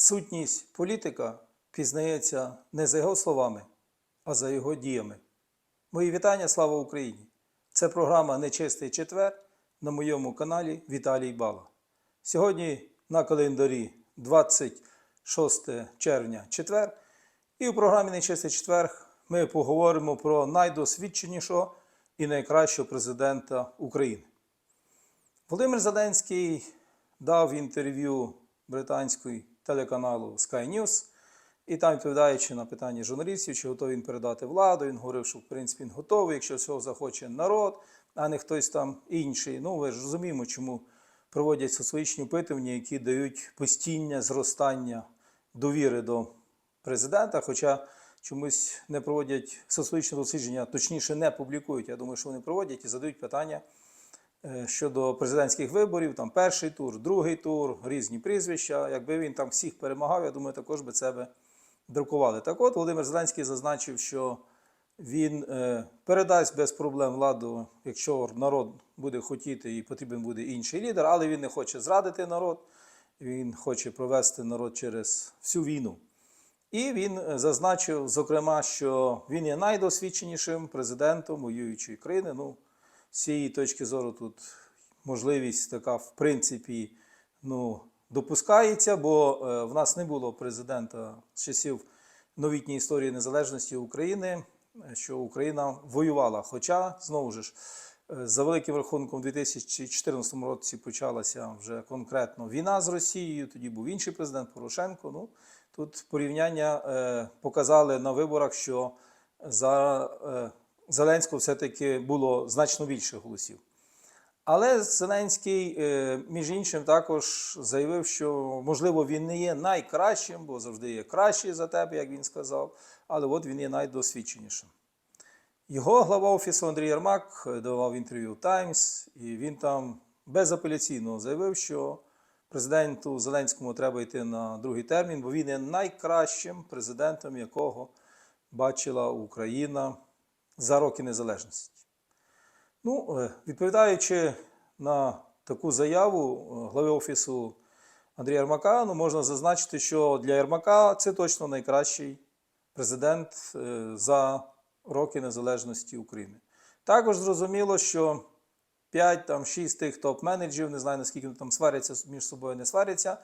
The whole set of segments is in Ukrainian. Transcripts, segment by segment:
Сутність політика пізнається не за його словами, а за його діями. Мої вітання, слава Україні! Це програма Нечистий четвер на моєму каналі Віталій Бала. Сьогодні на календарі 26 червня четвер. І у програмі Нечистий четвер ми поговоримо про найдосвідченішого і найкращого президента України. Володимир Зеленський дав інтерв'ю британської телеканалу Sky News, і там, відповідаючи на питання журналістів, чи готовий він передати владу, він говорив, що в принципі він готовий, якщо цього захоче народ, а не хтось там інший. Ну, ви ж розуміємо, чому проводять соціологічні опитування, які дають постійне зростання довіри до президента, хоча чомусь не проводять соціологічне дослідження, точніше не публікують. Я думаю, що вони проводять і задають питання щодо президентських виборів, там перший тур, другий тур, різні прізвища. Якби він там всіх перемагав, я думаю, також би це би друкували. Так от Володимир Зеленський зазначив, що він е, передасть без проблем владу, якщо народ буде хотіти і потрібен буде інший лідер, але він не хоче зрадити народ, він хоче провести народ через всю війну. І він е, зазначив, зокрема, що він є найдосвідченішим президентом воюючої країни. Ну, з цієї точки зору тут можливість така, в принципі, ну, допускається, бо е, в нас не було президента з часів новітньої історії незалежності України, що Україна воювала. Хоча, знову ж, е, за великим рахунком, у 2014 році почалася вже конкретно війна з Росією. Тоді був інший президент Порошенко. Ну, тут порівняння е, показали на виборах, що за Зеленського все-таки було значно більше голосів. Але Зеленський, е, між іншим, також заявив, що можливо він не є найкращим, бо завжди є кращий за тебе, як він сказав, але от він є найдосвідченішим. Його глава офісу Андрій Єрмак е, давав інтерв'ю Таймс, і він там безапеляційно заявив, що президенту Зеленському треба йти на другий термін, бо він є найкращим президентом, якого бачила Україна за роки незалежності. Ну, е, відповідаючи на таку заяву е, глави офісу Андрія Єрмака, ну, можна зазначити, що для Єрмака це точно найкращий президент е, за роки незалежності України. Також зрозуміло, що 5-6 тих топ-менеджерів, не знаю наскільки вони там сваряться між собою, не сваряться,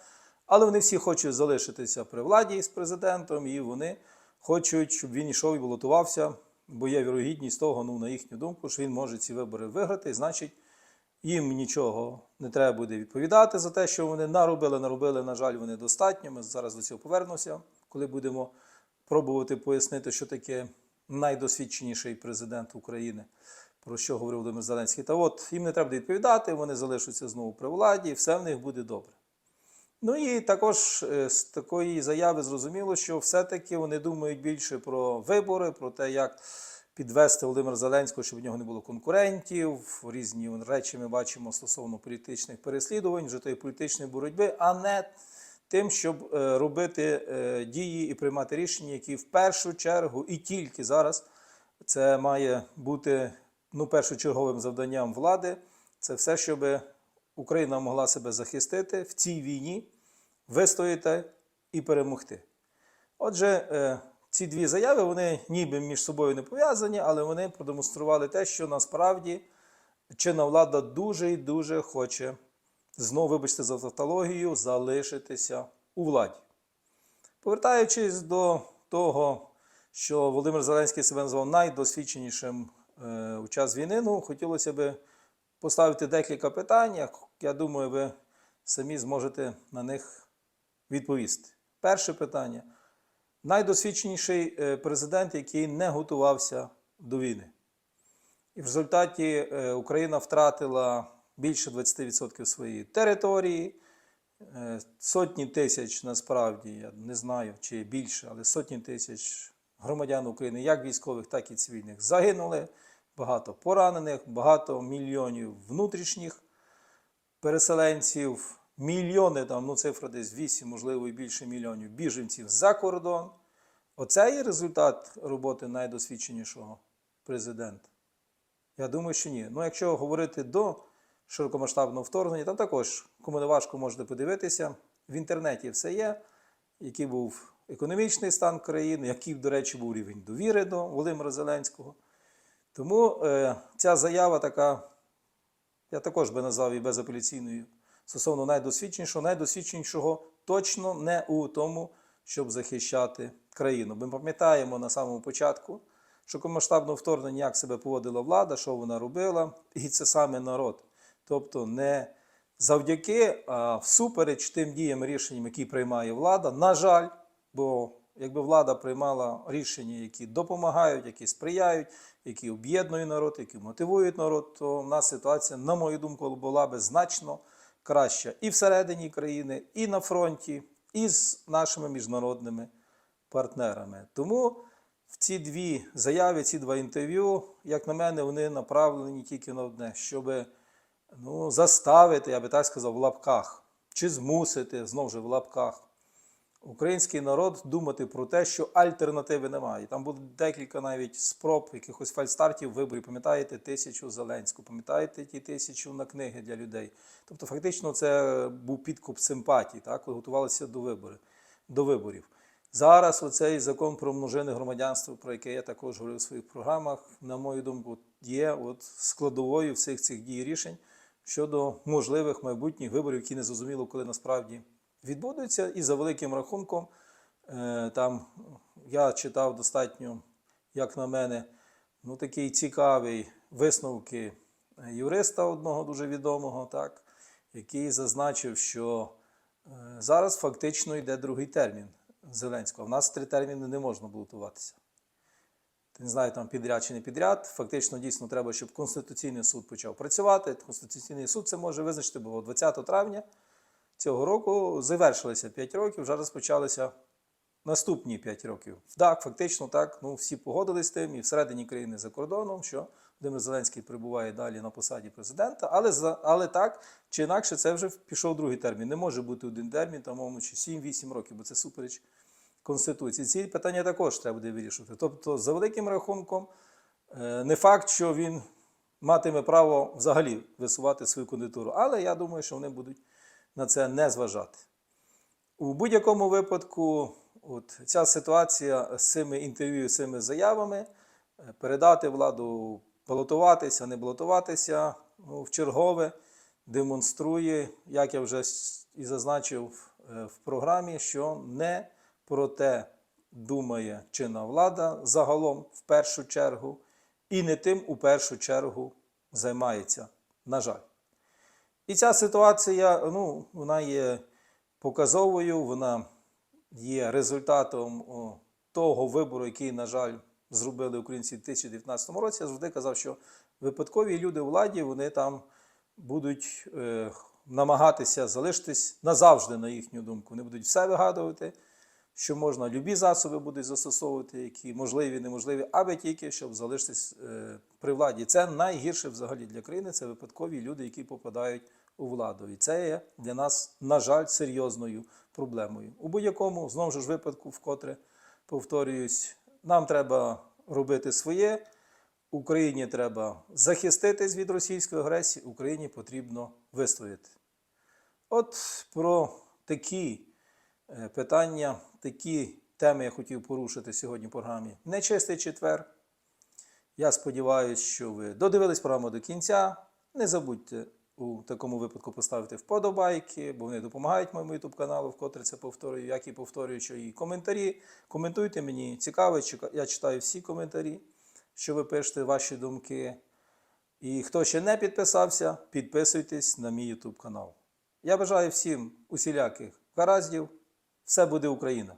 але вони всі хочуть залишитися при владі з президентом, і вони хочуть, щоб він йшов і балотувався, бо є вірогідність того, ну, на їхню думку, що він може ці вибори виграти, і значить, їм нічого не треба буде відповідати за те, що вони наробили, наробили, на жаль, вони достатньо. Ми зараз до цього повернемося, коли будемо пробувати пояснити, що таке найдосвідченіший президент України, про що говорив Володимир Зеленський. Та от їм не треба відповідати, вони залишаться знову при владі, і все в них буде добре. Ну і також е, з такої заяви зрозуміло, що все-таки вони думають більше про вибори, про те, як підвести Володимира Зеленського, щоб в нього не було конкурентів. Різні речі ми бачимо стосовно політичних переслідувань, вже тої політичної боротьби, а не тим, щоб е, робити е, дії і приймати рішення, які в першу чергу і тільки зараз це має бути ну, першочерговим завданням влади. Це все, щоб Україна могла себе захистити в цій війні, вистояти і перемогти. Отже, е, ці дві заяви вони ніби між собою не пов'язані, але вони продемонстрували те, що насправді чинна влада дуже і дуже хоче знову, вибачте за тавтологію, залишитися у владі. Повертаючись до того, що Володимир Зеленський себе назвав найдосвідченішим е, у час війни, ну, хотілося б поставити декілька питань. Я думаю, ви самі зможете на них відповісти. Перше питання. Найдосвідченіший е, президент, який не готувався до війни. І в результаті е, Україна втратила більше 20% своєї території, е, сотні тисяч насправді, я не знаю, чи більше, але сотні тисяч громадян України, як військових, так і цивільних, загинули, багато поранених, багато мільйонів внутрішніх переселенців, мільйони, там, ну цифра десь 8, можливо, і більше мільйонів біженців за кордон. Оце є результат роботи найдосвідченішого президента. Я думаю, що ні. Ну, якщо говорити до широкомасштабного вторгнення, там також, кому не важко, можете подивитися. В інтернеті все є. який був економічний стан країни, який, до речі, був рівень довіри до Володимира Зеленського. Тому е, ця заява така, я також би назвав її безапеляційною стосовно найдосвідченішого, найдосвідченішого точно не у тому, щоб захищати країну. Ми пам'ятаємо на самому початку, що масштабного вторгнення, як себе поводила влада, що вона робила, і це саме народ. Тобто не завдяки, а всупереч тим діям рішенням, які приймає влада, на жаль, бо якби влада приймала рішення, які допомагають, які сприяють, які об'єднують народ, які мотивують народ, то в нас ситуація, на мою думку, була би значно краща і всередині країни, і на фронті, і з нашими міжнародними партнерами. Тому в ці дві заяви, ці два інтерв'ю, як на мене, вони направлені тільки на одне, щоб ну, заставити, я би так сказав, в лапках, чи змусити, знову ж в лапках, український народ думати про те, що альтернативи немає. Там буде декілька навіть спроб, якихось фальстартів виборів. Пам'ятаєте, тисячу Зеленську, пам'ятаєте ті тисячу на книги для людей. Тобто, фактично, це був підкуп симпатій, так, готувалися до виборів. До виборів. Зараз оцей закон про множинне громадянство, про яке я також говорив у своїх програмах, на мою думку, є от складовою всіх цих дій рішень щодо можливих майбутніх виборів, які не зрозуміло, коли насправді відбудуться. І за великим рахунком, е, там я читав достатньо, як на мене, ну такий цікавий висновки юриста одного дуже відомого, так, який зазначив, що е, зараз фактично йде другий термін Зеленського. В нас три терміни не можна балотуватися. Не знаю, там підряд чи не підряд. Фактично, дійсно, треба, щоб Конституційний суд почав працювати. Конституційний суд це може визначити, бо 20 травня цього року завершилися 5 років, вже розпочалися наступні 5 років. Так, фактично, так, ну, всі погодились з тим, і всередині країни за кордоном, що Володимир Зеленський перебуває далі на посаді президента, але, але так чи інакше це вже пішов другий термін. Не може бути один термін, там, мовно, чи 7-8 років, бо це супереч Конституції. Ці питання також треба буде вирішувати. Тобто, за великим рахунком, е, не факт, що він матиме право взагалі висувати свою кандидатуру, але я думаю, що вони будуть на це не зважати. У будь-якому випадку, от ця ситуація з цими інтерв'ю, з цими заявами, е, передати владу, балотуватися, не балотуватися, ну, в чергове демонструє, як я вже і зазначив е, в програмі, що не про те думає чинна влада загалом в першу чергу, і не тим у першу чергу займається, на жаль. І ця ситуація, ну, вона є показовою, вона є результатом того вибору, який, на жаль, зробили українці в 2019 році. Я завжди казав, що випадкові люди у владі, вони там будуть е, намагатися залишитись назавжди, на їхню думку. Вони будуть все вигадувати, що можна, любі засоби будуть застосовувати, які можливі, неможливі, аби тільки щоб залишитись е, при владі. Це найгірше взагалі для країни. Це випадкові люди, які попадають у владу. І це є для нас, на жаль, серйозною проблемою. У будь-якому, знову ж випадку, вкотре повторююсь, нам треба робити своє. Україні треба захиститись від російської агресії, Україні потрібно вистояти. От про такі питання, такі теми я хотів порушити сьогодні в програмі Нечистий четвер. Я сподіваюся, що ви додивились програму до кінця. Не забудьте у такому випадку поставити вподобайки, бо вони допомагають моєму YouTube каналу, вкотре це повторюю, як і повторюю, що і коментарі. Коментуйте мені цікаво, я читаю всі коментарі, що ви пишете, ваші думки. І хто ще не підписався, підписуйтесь на мій YouTube канал. Я бажаю всім усіляких гараздів. Все буде Україна!